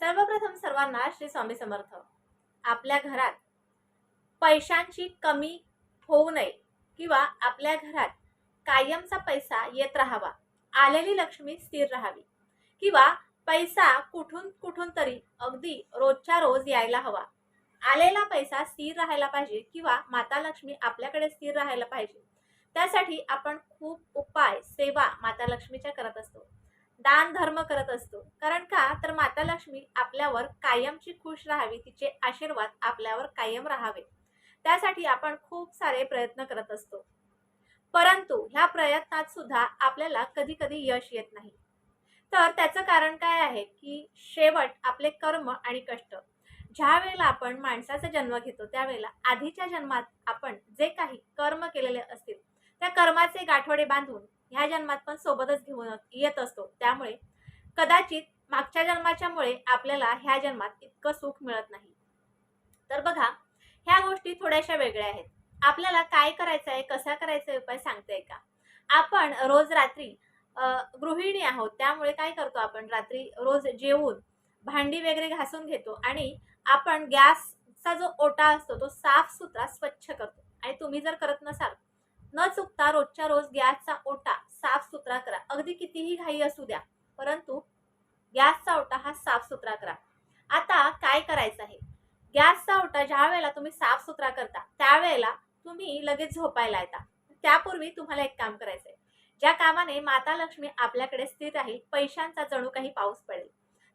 सर्वप्रथम सर्वांना श्री स्वामी समर्थ. आपल्या घरात पैशांची कमी होऊ नये किंवा आपल्या घरात कायमचा पैसा येत राहावा आलेली लक्ष्मी स्थिर राहावी किंवा पैसा कुठून कुठून तरी अगदी रोजच्या रोज यायला हवा. आलेला पैसा स्थिर राहायला पाहिजे किंवा माता लक्ष्मी आपल्याकडे स्थिर राहायला पाहिजे. त्यासाठी आपण खूप उपाय सेवा माता लक्ष्मीच्या करत असतो. दान धर्म करत असतो. कारण का? तर माता लक्ष्मी आपल्यावर कायमची खुश राहावी तिचे आशीर्वाद आपल्यावर कायम राहावे. त्यासाठी आपण खूप सारे प्रयत्न करत असतो. परंतु ह्या प्रयत्नात सुद्धा आपल्याला कधी कधी यश येत नाही. तर त्याचं कारण काय आहे की शेवट आपले कर्म आणि कष्ट ज्या वेळेला आपण माणसाचा जन्म घेतो त्यावेळेला आधीच्या जन्मात आपण जे काही कर्म केलेले असतील त्या कर्माचे गाठोडे बांधून ह्या जन्मात पण सोबतच घेऊन येत असतो. त्यामुळे कदाचित मागच्या जन्माच्यामुळे आपल्याला ह्या जन्मात इतकं सुख मिळत नाही. तर बघा ह्या गोष्टी थोड्याशा वेगळ्या आहेत. आपल्याला काय करायचं आहे कसा करायचा उपाय सांगताय का? आपण रोज रात्री गृहिणी आहोत. त्यामुळे काय करतो आपण? रात्री रोज जेवून भांडी वगैरे घासून घेतो आणि आपण गॅसचा जो ओटा असतो तो साफ सुथरा स्वच्छ करतो. आणि तुम्ही जर करत नसाल न चुकता रोजच्या रोज गॅसचा ओटा साफ सुथरा करा. अगदी कितीही घाई असू द्या परंतु गॅसचा ओटा हा साफ सुथरा करा. आता काय करायचं आहे? गॅसचा ओटा ज्या वेळेला तुम्ही साफ सुथरा करता त्यावेळेला तुम्ही लगेच झोपायला येता. त्यापूर्वी तुम्हाला एक काम करायचं आहे ज्या कामाने माता लक्ष्मी आपल्याकडे स्थिर राहील पैशांचा जणू काही पाऊस पडेल.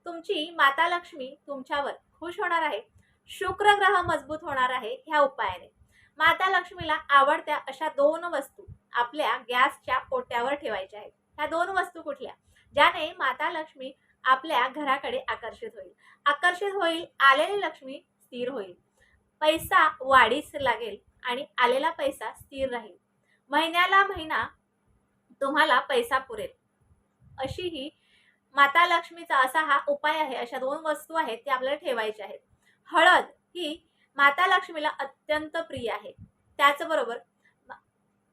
तुमची माता लक्ष्मी तुमच्यावर खुश होणार आहे शुक्र ग्रह मजबूत होणार आहे ह्या उपायाने. माता लक्ष्मीला आवडत्या अशा दोन वस्तू आपल्या गॅसच्या पोट्यावर ठेवायच्या आहेत. ह्या दोन वस्तू कुठल्या? ज्याने माता लक्ष्मी आपल्या घराकडे आकर्षित होईल. आकर्षित होईल आलेली लक्ष्मी स्थिर होईल. पैसा वाढीस लागेल आणि आलेला पैसा स्थिर राहील. महिन्याला महिना तुम्हाला पैसा पुरेल. अशी ही माता लक्ष्मीचा असा हा उपाय आहे. अशा दोन वस्तू आहेत त्या आपल्याला ठेवायच्या आहेत. हळद ही माता लक्ष्मीला अत्यंत प्रिय आहे. त्याचबरोबर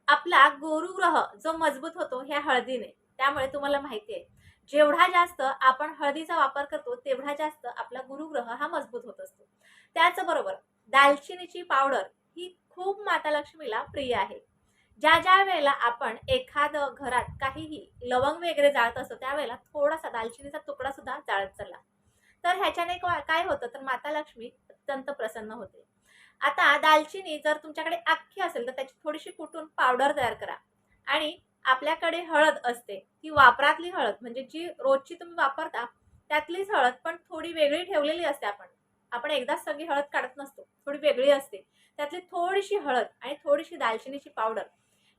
आपला गुरुग्रह जो मजबूत होतो ह्या हळदीने. त्यामुळे तुम्हाला माहिती आहे जेवढा जास्त आपण हळदीचा वापर करतो तेवढा जास्त आपला गुरुग्रह हा मजबूत होत असतो. त्याचबरोबर दालचिनीची पावडर ही खूप माता लक्ष्मीला प्रिय आहे. ज्या ज्या वेळेला आपण एखादं घरात काहीही लवंग वगैरे जाळत असतो त्यावेळेला थोडासा दालचिनीचा तुकडा सुद्धा जाळत चालला तर ह्याच्याने काय काय होतं तर माता लक्ष्मी अत्यंत प्रसन्न होते. आता दालचिनी जर तुमच्याकडे अख्खी असेल तर त्याची थोडीशी कुटून पावडर तयार करा. आणि आपल्याकडे हळद असते ती वापरातली हळद म्हणजे जी रोजची तुम्ही वापरता त्यातलीच हळद पण थोडी वेगळी ठेवलेली असते आपण. आपण एकदाच सगळी हळद काढत नसतो थोडी वेगळी असते. त्यातली थोडीशी हळद आणि थोडीशी दालचिनीची पावडर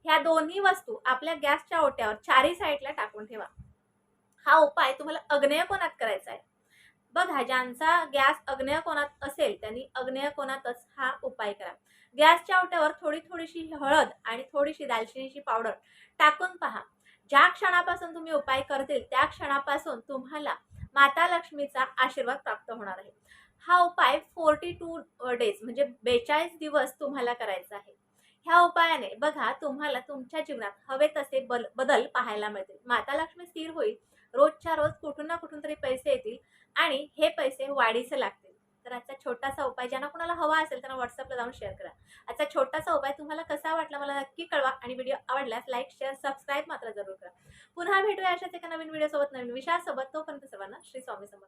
ह्या दोन्ही वस्तू आपल्या गॅसच्या ओट्यावर चारी साईडला टाकून ठेवा. हा उपाय तुम्हाला अग्नेय कोणात करायचा आहे? बघा ज्यांचा गॅस अग्नेय कोणात असेल त्यांनी अग्नेय कोणातच हा उपाय करा. गॅसच्या ओट्यावर थोडी थोडीशी हळद आणि थोडीशी दालचिनीची पावडर टाकून पहा. ज्या क्षणापासून तुम्ही उपाय करतील त्या क्षणापासून तुम्हाला माता लक्ष्मीचा आशीर्वाद प्राप्त होणार आहे. हा उपाय फोर्टी टू डेज म्हणजे बेचाळीस दिवस तुम्हाला करायचा आहे. ह्या उपायाने बघा तुम्हाला तुमच्या जीवनात हवे तसे बल बदल पाहायला मिळतील. माता लक्ष्मी स्थिर होईल. रोजच्या रोज कुठून ना कुठून तरी पैसे येतील. आणि हे पैसे वाढीचे लागतील. तर आजचा छोटासा उपाय ज्यांना कुणाला हवा असेल त्यांना व्हॉट्सअपला जाऊन शेअर करा. आजचा छोटासा उपाय तुम्हाला कसा वाटला मला नक्की कळवा आणि व्हिडिओ आवडल्यास लाईक शेअर सबस्क्राईब मात्र जरूर करा. पुन्हा भेटूया अशाच एका नवीन व्हिडिओसोबत नवीन विषयासोबत. तोपर्यंत सर्वांना श्री स्वामी समर्थ.